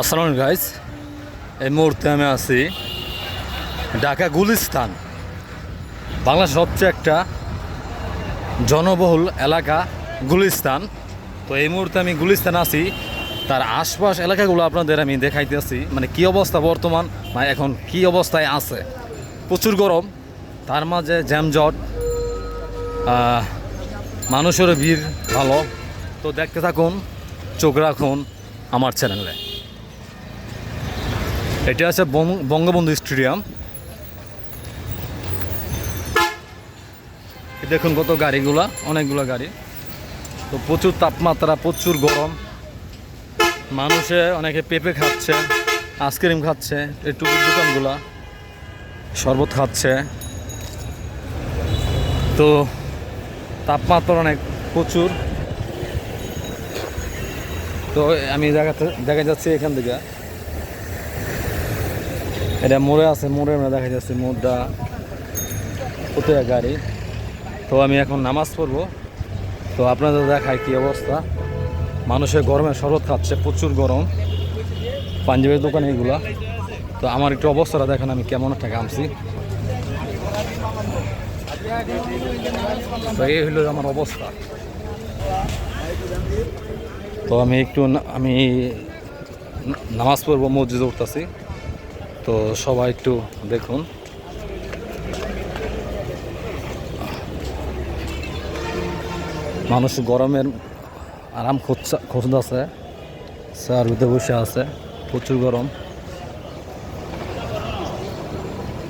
আসসালাম গাইজ এই মুহূর্তে আমি আছি ঢাকা গুলিস্তান। বাংলার সবচেয়ে একটা জনবহুল এলাকা গুলিস্তান। তো এই মুহূর্তে আমি গুলিস্তান আছি। তার আশপাশ এলাকাগুলো আপনাদের আমি দেখাইতেছি মানে কি অবস্থা বর্তমান? মানে এখন কি অবস্থায় আছে? প্রচুর গরম। তার মাঝে জ্যামজট। আহ, মানুষেরও ভিড় ভালো। তো দেখতে থাকুন চোখ রাখুন আমার চ্যানেলে এটা আছে বঙ্গবন্ধু স্টেডিয়াম। দেখুন কত গাড়িগুলা, অনেকগুলো গাড়ি। তো প্রচুর তাপমাত্রা, প্রচুর গরম। মানুষে অনেকে পেঁপে খাচ্ছে, আইসক্রিম খাচ্ছে, এই টুকুর দোকানগুলা শরবত খাচ্ছে। তো তাপমাত্রা অনেক, প্রচুর। তো আমি দেখাতে দেখা যাচ্ছে এখান থেকে। এটা মোড়ে আছে, মোড়ে আমরা দেখা যাচ্ছে মোড়টা কোথায় গাড়ি। তো আমি এখন নামাজ পড়ব। তো আপনাদের দেখায় কি অবস্থা? মানুষের গরমে শরৎ খাচ্ছে, প্রচুর গরম। পাঞ্জাবের দোকান এইগুলা। তো আমার একটু অবস্থাটা দেখেন, আমি কেমন একটা ঘামছি। তো এই হলো আমার অবস্থা। তো আমি একটু আমি নামাজ পড়ব, মসজিদে উঠতেছি। তো সবাই একটু দেখুন। মানুষ গরমের আরাম খুঁজছে খুঁজতেছে স্যার ভিতরে বসে আছে, প্রচুর গরম।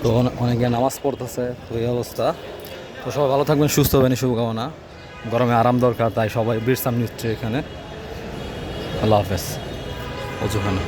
তো অনেকে নামাজ পড়তেছে, তো এই অবস্থা। তো সবাই ভালো থাকবেন, সুস্থ হবেন, শুভকামনা। গরমে আরাম দরকার, তাই সবাই বিশ্রাম নিচ্ছে এখানে। আল্লাহ হাফেজ। অজুখানা